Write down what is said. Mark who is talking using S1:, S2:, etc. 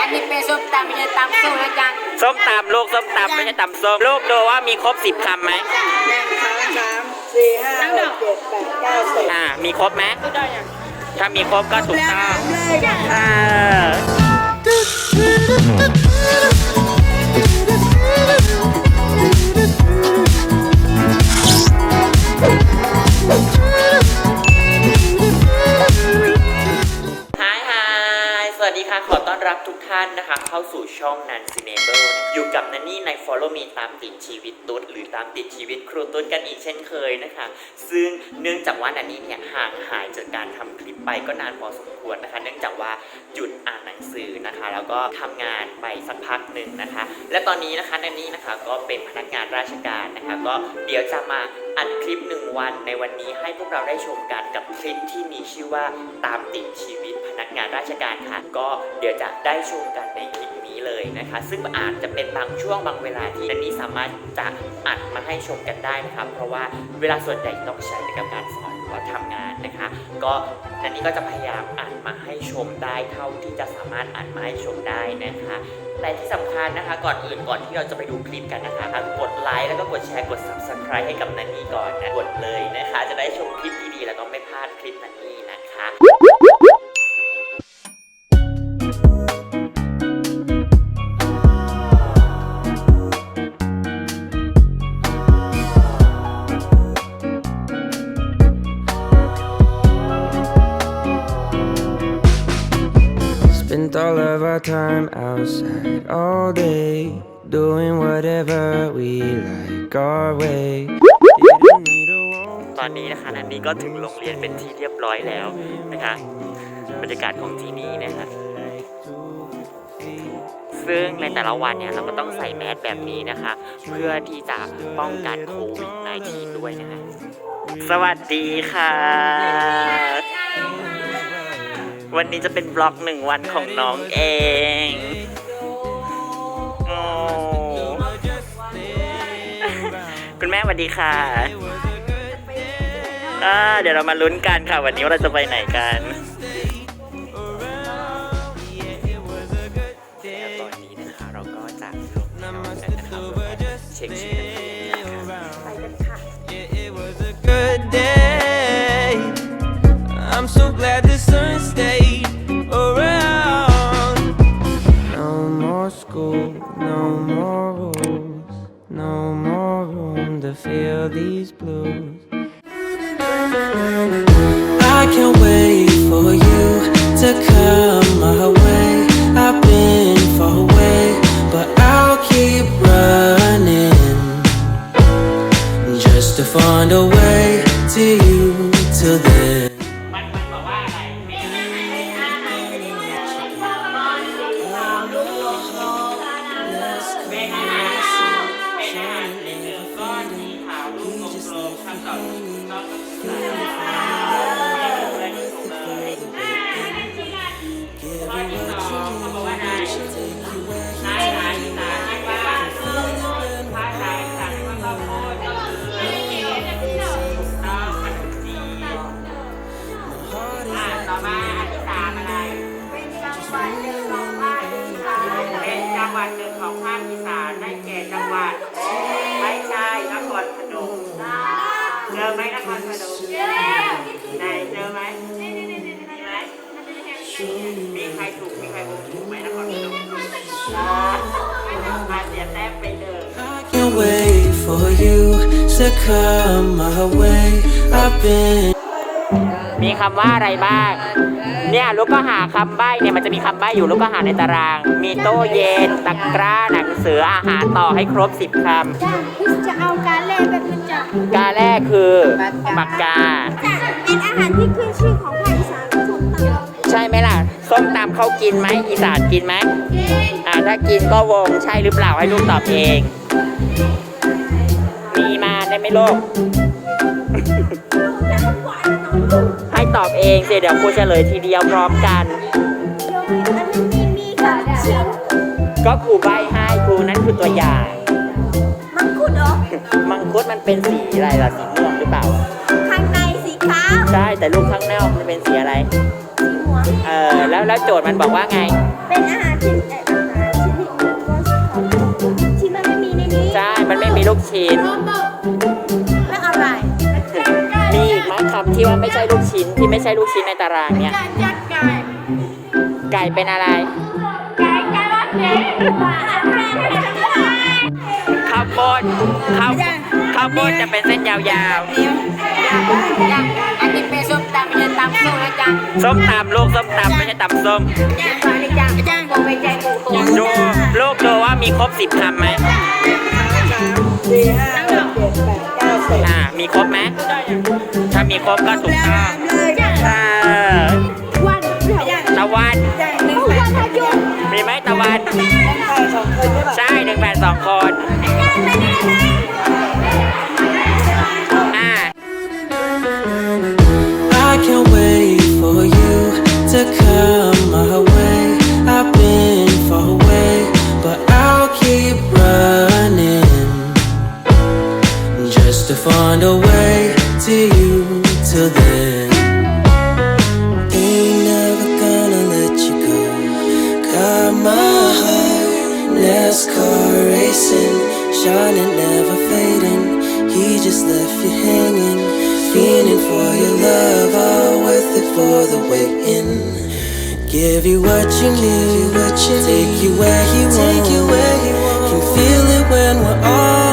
S1: อันนี้เป็นส้มตำไม่ใช่ตำส้มนะจัง
S2: ส้มตำลูกส้มตำไม่ใช่ตำส้มลูกดูว่ามีครบสิบคำไหม
S3: หนึ่งสองสามสี่ห้าหกเจ็ดแปดเก้าสิบ
S2: อ่ามีครบไหมถ้ามีครบก็ถูกต้องานนะคะ เข้าสู่ช่องนันซีเนเบิลอยู่กับนันนี่ใน Follow Me ตามติดชีวิตตุ๊ดหรือตามติดชีวิตครูตุ๊ดกันอีกเช่นเคยนะคะ ซึ่งเนื่องจากว่านันนี่เนี่ยห่างหายจากการทำคลิปไปก็นานพอสมควรนะคะ เนื่องจากว่าหยุดอ่านหนังสือนะคะ แล้วก็ทำงานไปสักพักหนึ่งนะคะ และตอนนี้นะคะนันนี่นะคะก็เป็นพนักงานราชการนะคะ ก็เดี๋ยวจะมาอัดคลิปหนึ่งวันในวันนี้ให้พวกเราได้ชมกันกับคลิปที่มีชื่อว่าตามติดชีวิต พนักงานราชการค่ะ ก็เดี๋ยวจะได้ชมกันในคลิปนี้เลยนะคะ ซึ่งอาจจะเป็นบางช่วงบางเวลาที่นันนี่สามารถจะอัดมาให้ชมกันได้นะคะเพราะว่าเวลาส่วนใหญ่ต้องใช้ในกับการสอนหรือว่าทำงานนะคะ ก็นันนี่ก็จะพยายามอัดมาให้ชมได้เท่าที่จะสามารถอัดมาให้ชมได้นะคะแต่ที่สำคัญนะคะก่อนอื่นก่อนที่เราจะไปดูคลิปกันนะคะกดไลค์แล้วก็กดแชร์กด subscribe ให้กับนันนี่ก่อนนะกดเลยนะคะ จะได้ชมคลิปดีๆแล้วก็ไม่พลาดคลิปนันนี่นะคะ
S4: Spent all of our time outside all day, doing whatever we like our way.
S2: ตอนนี้นะคะนันนี่ก็ถึงโรงเรียนเป็นที่เรียบร้อยแล้วนะคะ บรรยากาศของที่นี่นะคะ ซึ่งในแต่ละวันเนี่ยเราก็ต้องใส่แมสแบบนี้นะคะ เพื่อที่จะป้องกันโควิด -19 ด้วยนะคะ สวัสดีค่ะ วันนี้จะเป็นบล็อกหนึ่งวันของน้องเองโอ้คุณแม่สวัสดีค่ะอ่าเดี๋ยวเรามาลุ้นกันค่ะ วันนี้ว่าเราจะไปไหนกันแล้วตอนนี้นะคะเราก็จะลงนอนกันนะครับเช็คชื่อกันนะคะ
S4: Yeah, it was a good day. I'm so glad stayed around. No more school, no more rules, no more room to feel these blues.
S2: สามอะไร เป็นจังหวัดหนึ่งของภาคอีสานเป็นจังหวัดหนึ่งของภาคอีสานได้แก่จังหวัด ไม่ใช่นครพนมเจอไหมนครพนมไหนเจอไหมมีไหมมีใครถูกมีใครถูกไหมนครพนมอ่ามาเสียแต้มไปเลย
S4: Can't wait for you to come my way. I've been.
S2: มีคำว่าอะไรบ้าง เนี่ยลูกก็หาคำใบ้เนี่ยมันจะมีคำใบ้อยู่ลูกก็หาในตาราง มีโต๊ะเย็นตะกร้าหนังสืออาหารต่อให้ครบ 10ค
S5: จ้ะพี่จะเอาการเล่แบบมันจะำ
S2: กาแรกคือปากกา
S5: จะเป็นอาหารที่ขึ้นชื่อของภาคอีสานส้มตำ
S2: ใช่ไหมล่ะ ส้มตำเขากินไหมอีสานกินไหม
S5: กิน
S2: อ่าถ้ากินก็วงใช่หรือเปล่าให้ลูกตอบเอง มีมาได้ไหมลูกให้ ตอบเองสิเดี๋ยวครูเฉลยทีเดียวพร้อมกัน
S5: อันนี้มีมีกับชิ้น
S2: ก็ครูใบให้ครูนั้นคือตัวอย่าง
S5: มังคุดเหรอ
S2: มังคุดมันเป็นสีอะไรล่ะสีม่วงหรือเปล่า
S5: ข้างในสีขาว
S2: ใช่แต่ลูกข้างนอกมันเป็นสีอะไร
S5: สีหัว
S2: เออแล้วแล้วโจทย์มันบอกว่าไง
S5: เป็นอาหารชิ้นเอ่ออาหารชิ้นที่ที่มันไม่มีในนี้
S2: ใช่มันไม่มีลูกชิ้น
S5: แล้ว อี
S2: กไหมคำที่ว่าไม่ใช่ลูกชิ้นที่ไม่ใช่ลูกชิ้นในตารางเนี่ย
S5: ยัดไก่
S2: ไก่เป็นอะไร
S5: ไก่ไก่รสเด็ดว่าอะไร
S2: ข้าวโพดข้าวข้าวโพดจะเป็นเส้นยาว
S1: ยังอันนี้เป็นส้มตำไม่ใช่ตำส้มนะจัง
S2: ๆส้มตำลูกส้มตำไม่ใช่ตำส้ม
S1: ยังฟังนี่จังจังผมไม่ใจกูโต
S2: ดูลูกดูว่ามีครบสิบคำไหม
S3: สี่ห้าหกเจ็ดแปดเก้าสิบ
S2: อ่ามีครบไหม มีครบก็ถูกต้อง
S3: เลยค่ะ
S2: เออ
S5: วันเดียว
S2: ตะวัน
S3: หนึ่ง
S5: วันพายุ
S2: มีไหมตะวัน
S4: for your love, all worth it for the waiting. Give you what you need, what you take you where he wants. Take you wants. Can feel it when we're all